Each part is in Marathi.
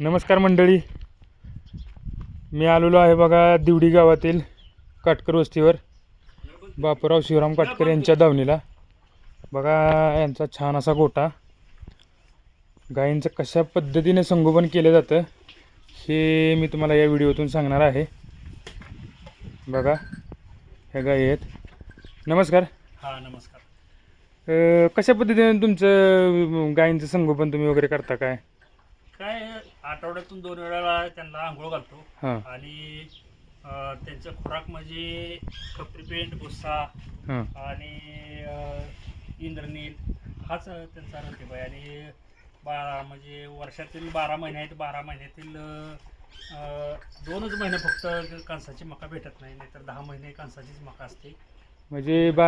नमस्कार मंडळी. मी आलेलो आहे बघा दिवडी गावातील काटकर वस्तीवर. बापूराव शिवराम काटकर यांच्या दावणीला. बघा यांचा छान असा गोटा. गायींचं कशा पद्धतीने संगोपन केलं जातं हे मी तुम्हाला या व्हिडिओतून सांगणार आहे. बघा ह्या गायी आहेत. नमस्कार. हा नमस्कार. अं, कशा पद्धतीने तुमचं गायींचं संगोपन तुम्ही वगैरे करता काय? आठवड्यातून दोन वेळा त्यांना आंघोळ घालतो. हां. आणि अं, त्यांचं खुराक म्हणजे खपरी पेंट भुस्सा हां. आणि अं, इंद्रनील हाच त्यांचा रतीब आहे. आणि बारा म्हणजे वर्षातील बारा महिने आहेत. बारा महिन्यातील अं, दोनच महिने फक्त कांसाची मका भेटत नाही. नाहीतर दहा महिने कांसाचीच मका असते. म्हणजे बा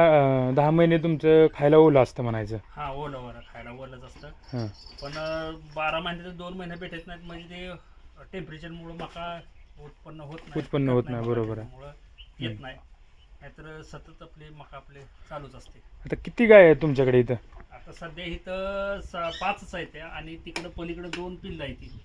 दहा महिने तुमचं खायला ओलं असतं म्हणायचं. हा ओलं वर खायला ओलंच असतं. हां. पण अं, बारा महिन्यात दोन महिने भेटत नाहीत म्हणजे ते टेम्परेचरमुळं मका उत्पन्न होत नाही. उत्पन्न होत नाही, बरोबर आहे. त्यामुळं येत नाही. नाहीतर सतत आपले मका आपले चालूच असते. आता किती गाय आहेत तुमच्याकडे इथं? आता सध्या इथं स- पाचच आहेत त्या आणि तिकडं पलीकडं दोन पिल्लं आहेत ती.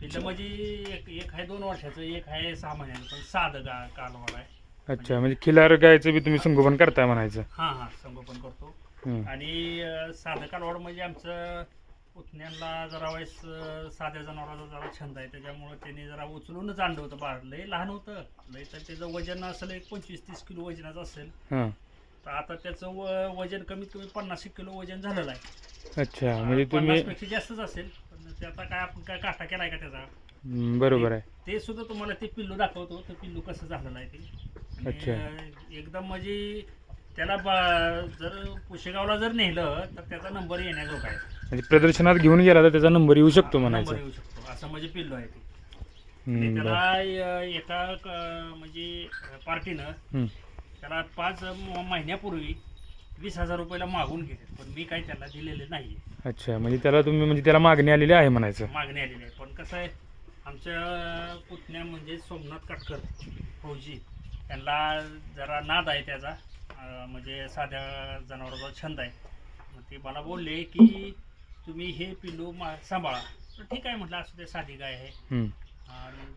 पिल्लं म्हणजे एक एक आहे दोन वर्षाचं एक आहे सहा महिन्याचं पण साधं गा कालवाड आहे. अच्छा म्हणजे खिलार गायचं बी तुम्ही संगोपन करताय म्हणायचं. हां हां संगोपन करतो. आणि अं, साधं कालवड म्हणजे आमचं पुतण्यांना जरा वेळेस अं, साध्या जनावराचा जरा छंद आहे. त्याच्यामुळं त्यांनी जरा उचलूनच आणलं होतं बाहेर लय लहान होतं. लय तर त्याचं वजन असेल एक पंचवीस तीस किलो वजनाचं असेल. हां. तर आता त्याचं व वजन कमीत कमी पन्नास एक किलो वजन झालेलं आहे. अच्छा म्हणजे तुम्ही पन्नासपेक्षा जास्तच असेल. पण ते आता काय आपण काय काटा केलाय का त्याचा? बरोबर आहे. ते सुद्धा तुम्हाला ते पिल्लू दाखवतो. ते पिल्लू कसं झालेलं आहे ते. अच्छा. एकदम म्हणजे त्याला जर पुशेगावला जर नेलं तर त्याचा नंबर येण्याजोगा आहे. म्हणजे प्रदर्शनात घेऊन गेला तर त्याचा नंबर येऊ शकतो नंबर म्हणायचं. येऊ शकतो. असं म्हणजे पिल्लू आहे ते. बरं. त्याला अं, एका क- म्हणजे पार्टीनं हं. त्याला पाच म- महिन्यापूर्वी वीस हजार रुपयाला मागून घेतले पण मी काही त्याला दिलेले नाही अच्छा म्हणजे त्याला तुम्ही म्हणजे त्याला मागणी आलेली आहे म्हणायचं. मागणी आलेली आहे. पण कसं आहे आमच्या पुतण्या म्हणजे सोमनाथ काटकर फौजी त्यांना जरा नाद आहे त्याचा. म्हणजे साध्या जनावराचा छंद आहे. मग ते मला बोलले की तुम्ही हे पिल्लू मा सांभाळा. तर ठीक आहे म्हटलं असू दे साधी गाय आहे. हं.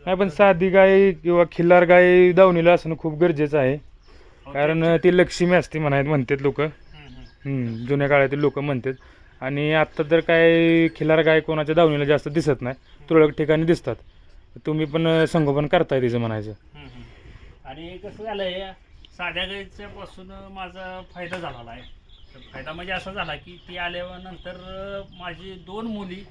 नाही पण साधी गाय किंवा खिल्लार गाय दावणीला असणं खूप गरजेचं आहे. हो, कारण ते- ती लक्ष्मी असते म्हणायत म्हणतात लोक. जुन्या काळातील लोक म्हणतात. आणि आत्ता तर काय खिलार गाय कोणाच्या दावणीला जास्त दिसत नाही. तुरळक ठिकाणी दिसतात. तुम्ही पण संगोपन करताय तिचं म्हणायचं. आणि कसं झालंय साध्या गाईच्या पासून माझा फायदा झालेला आहे. तर फायदा म्हणजे असा झाला की ती आल्यानंतर माझी दोन मुली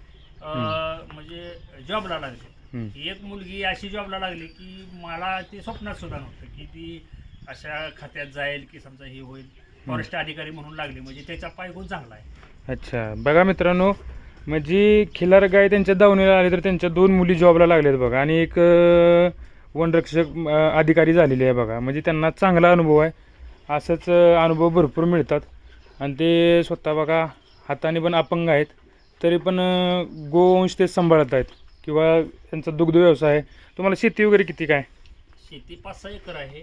अं, म्हणजे जॉबला लागली. एक मुलगी अशी जॉबला लागली की मला ते स्वप्नात सुद्धा नव्हतं की ती अशा खात्यात जाईल की समजा ही होईल. फॉरेस्ट अधिकारी म्हणून लागली. म्हणजे त्याचा पाय खूप चांगला आहे. अच्छा. बघा मित्रांनो म्हणजे खिलार गाय त्यांच्या दावणीला आले तर त्यांच्या दोन मुली जॉबला लागल्यात बघा. आणि एक अं, वनरक्षक अधिकारी झालेले आहे बघा. म्हणजे त्यांना चांगला अनुभव आहे. असंच अनुभव भरपूर मिळतात. आणि ते स्वतः बघा हाताने पण अपंग आहेत. तरी पण गोवंश ते सांभाळत आहेत. किंवा त्यांचा दुग्ध व्यवसाय आहे. तुम्हाला शेती वगैरे किती काय? शेती पाच सहा एकर आहे.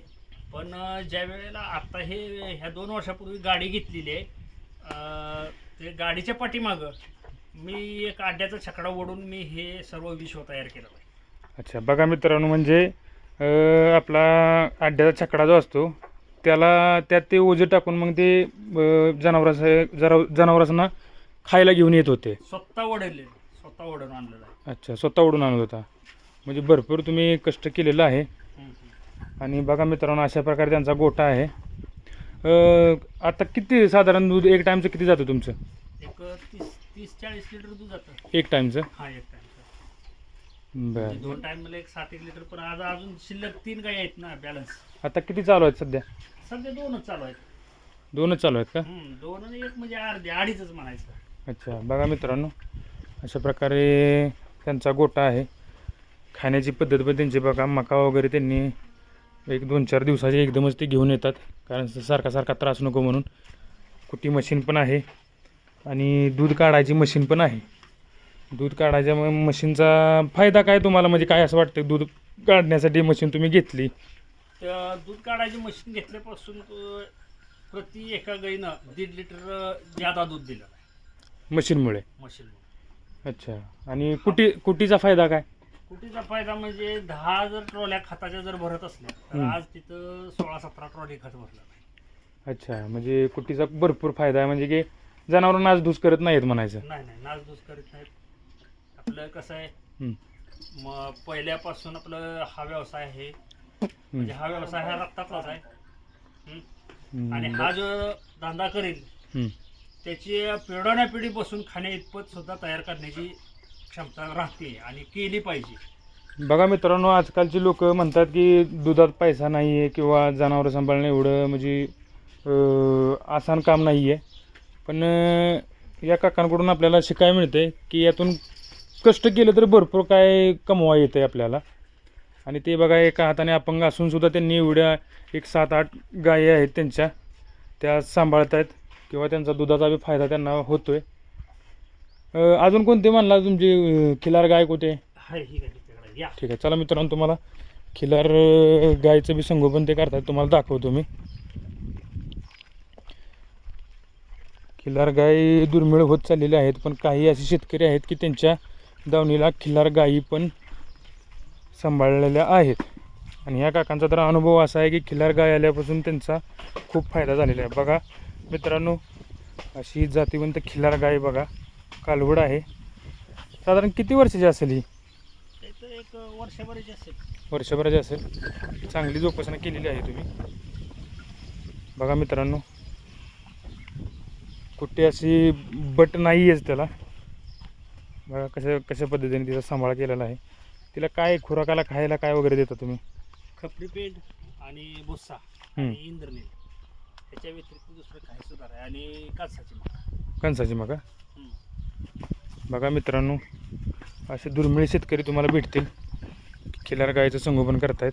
पण ज्या वेळेला आता हे ह्या दोन वर्षापूर्वी गाडी घेतलेली आहे ते गाडीच्या पाठीमागं मी एक आड्याचा छकडा ओढून मी हे सर्व विश्व तयार केलं आहे. अच्छा बघा मित्रांनो म्हणजे आपला अड्ड्याचा छकडा जो असतो त्याला त्यात ते ओझे टाकून मग ते जनावराचं जरा जनावरांना खायला घेऊन येत होते. स्वतः ओढले स्वतः ओढून आणलेलं आहे. अच्छा स्वतः ओढून आणत होता. म्हणजे भरपूर तुम्ही कष्ट केलेलं आहे. आणि बघा मित्रांनो अशा प्रकारे त्यांचा गोठा आहे. आता किती साधारण दूध एक टाईमचं किती जातं तुमचं? एक तीस तीस चाळीस लिटर दूध जातं. एक टाईमचं हा एक टाइमचं बरं. दोन टाइमला एक सात एक लिटर पण आज अजून शिल्लक तीन गाय आहेत ना बॅलन्स आता किती चालू आहेत सध्या? सध्या दोनच चालू आहेत. दोनच चालू आहेत का? हम्म, दोन आणि एक म्हणजे अर्धे अडीचच म्हणायचं. अच्छा बघा मित्रांनो अशा प्रकारे त्यांचा गोटा आहे. खाण्याची पद्धत पण त्यांची बघा मका वगैरे त्यांनी एक दोन चार दिवसाचे एकदमच ते घेऊन येतात. कारण सारखा सारखा त्रास नको म्हणून. कुटी मशीन पण आहे आणि दूध काढायची मशीन पण आहे. दूध काढायच्या मशीनचा फायदा काय तुम्हाला? म्हणजे काय असं वाटतं दूध काढण्यासाठी मशीन तुम्ही घेतली? त्या दूध काढायची मशीन घेतल्यापासून प्रति एका गाईनं दीड लिटर ज्यादा दूध दिलं मशीनमुळे? मशीन अच्छा. आणि कुटी कुटीचा फायदा काय? कुटीचा फायदा म्हणजे दहा जर ट्रॉल्या खताच्या जर भरत असल्या तर हम्म. आज तिथं सोळा सतरा ट्रॉली खत भरलं अच्छा. म्हणजे कुटीचा भरपूर फायदा आहे. म्हणजे की जनावर नासधूस करत नाहीत म्हणायचं. नाही नाही. नासधूस करीत नाहीत. आपलं कसं आहे. मग पहिल्यापासून आपलं हा व्यवसाय आहे. म्हणजे हा व्यवसाय हा रक्तातलाच आहे. आणि हा जो धंदा करेल. त्याची पिढी बसून खाण्या इतपत सुद्धा तयार करण्याची क्षमता राहते आणि केली पाहिजे बघा मित्रांनो आजकालची लोक म्हणतात की दुधात पैसा नाही आहे किंवा जनावरं सांभाळणं एवढं म्हणजे आसान काम नाही आहे पण या काकांकडून आपल्याला शिकायला मिळते की यातून कष्ट केलं तर भरपूर काय कमवा येतं आपल्याला. आणि ते बघा एका हाताने अपंग असून सुद्धा त्यांनी एवढ्या एक सात आठ गायी आहेत त्यांच्या त्या सांभाळत आहेत किंवा त्यांचा दुधाचा बी फायदा त्यांना होतोय. अं, अजून कोणते म्हणला तुमची खिलार गाय कुठे ही ठीक आहे चला मित्रांनो तुम्हाला खिलार गायचं बी संगोपन ते करतात तुम्हाला दाखवतो मी. खिलार गाय दुर्मिळ होत चाललेले आहेत पण काही असे शेतकरी आहेत की त्यांच्या दावणीला खिलार गायी पण सांभाळलेल्या आहेत. आणि ह्या काकांचा तर अनुभव असा आहे की खिलार गाय आल्यापासून त्यांचा खूप फायदा झालेला आहे. बघा मित्रांनो अशी जातीवंत खिलार गाय बघा कालवड आहे. साधारण किती वर्षाची असेल ही? एक वर्षभराची असेल. वर्षभराची असेल. चांगली जोपासना केलेली आहे तुम्ही. बघा मित्रांनो कुठे अशी बट नाही आहेच त्याला. बघा कशा कशा पद्धतीने तिचा सांभाळ केलेला आहे? तिला काय खुराकाला खायला काय वगैरे देता तुम्ही? खपरी पेंट आणि भुस्सा. आणि इंद्रनील. त्याच्या व्यतिरिक्त दुसरं काही सुद्धा नाही. आणि कासाची मका. कणसाची हम्म. बघा मित्रांनो असे दुर्मिळ शेतकरी तुम्हाला भेटतील. खिलार गायचं संगोपन करतायत.